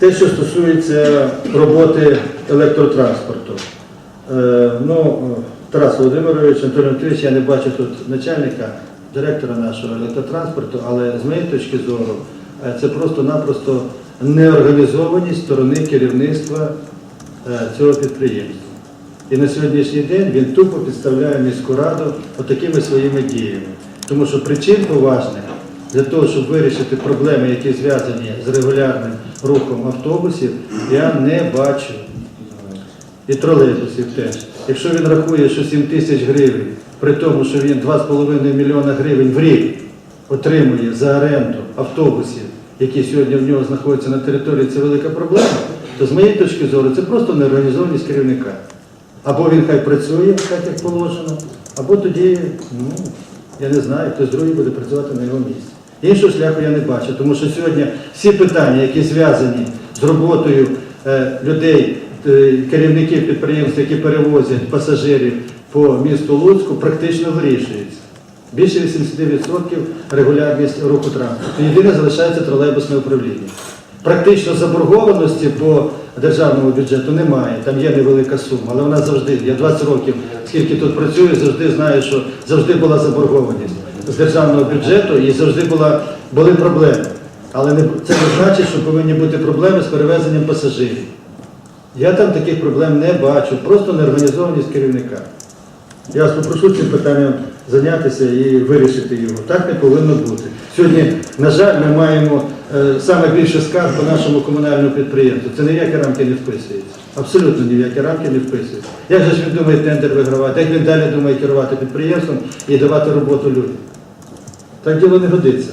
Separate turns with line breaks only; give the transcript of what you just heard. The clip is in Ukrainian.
Те, що стосується роботи електротранспорту. Е, ну, Тарас Володимирович, Антон Анатолійович, я не бачу тут начальника, директора нашого електротранспорту, але з моєї точки зору е, це просто-напросто неорганізованість сторони керівництва е, цього підприємства. І на сьогоднішній день він тупо підставляє міську раду отакими своїми діями. Тому що причин поважних для того, щоб вирішити проблеми, які зв'язані з регулярним рухом автобусів, я не бачу. І тролейбусів теж. Якщо він рахує, що 7 тисяч гривень, при тому, що він 2,5 мільйона гривень в рік отримує за оренду автобусів, які сьогодні в нього знаходяться на території, це велика проблема, то з моєї точки зору це просто неорганізованість керівника. Або він хай працює, так як положено, або тоді, ну, я не знаю, хтось другий буде працювати на його місці. Іншого шляху я не бачу, тому що сьогодні всі питання, які зв'язані з роботою е, людей, е, керівників підприємств, які перевозять пасажирів по місту Луцьку, практично вирішуються. Більше 80% регулярність руху транспорту. Єдине залишається тролейбусне управління. Практично заборгованості по державному бюджету немає. Там є невелика сума, але вона завжди. Я 20 років, скільки тут працюю, завжди знаю, що завжди була заборгованість з державного бюджету і завжди була, були проблеми. Але не, це не значить, що повинні бути проблеми з перевезенням пасажирів. Я там таких проблем не бачу, просто неорганізованість керівника. Я вас попрошу цим питанням зайнятися і вирішити його. Так не повинно бути. Сьогодні, на жаль, ми маємо е, саме більше скарг по нашому комунальному підприємству. Це ні в які рамки не вписується. Абсолютно ні в які рамки не вписується. Як же ж він думає тендер вигравати? Як він далі думає керувати підприємством і давати роботу людям? Так діло не годиться.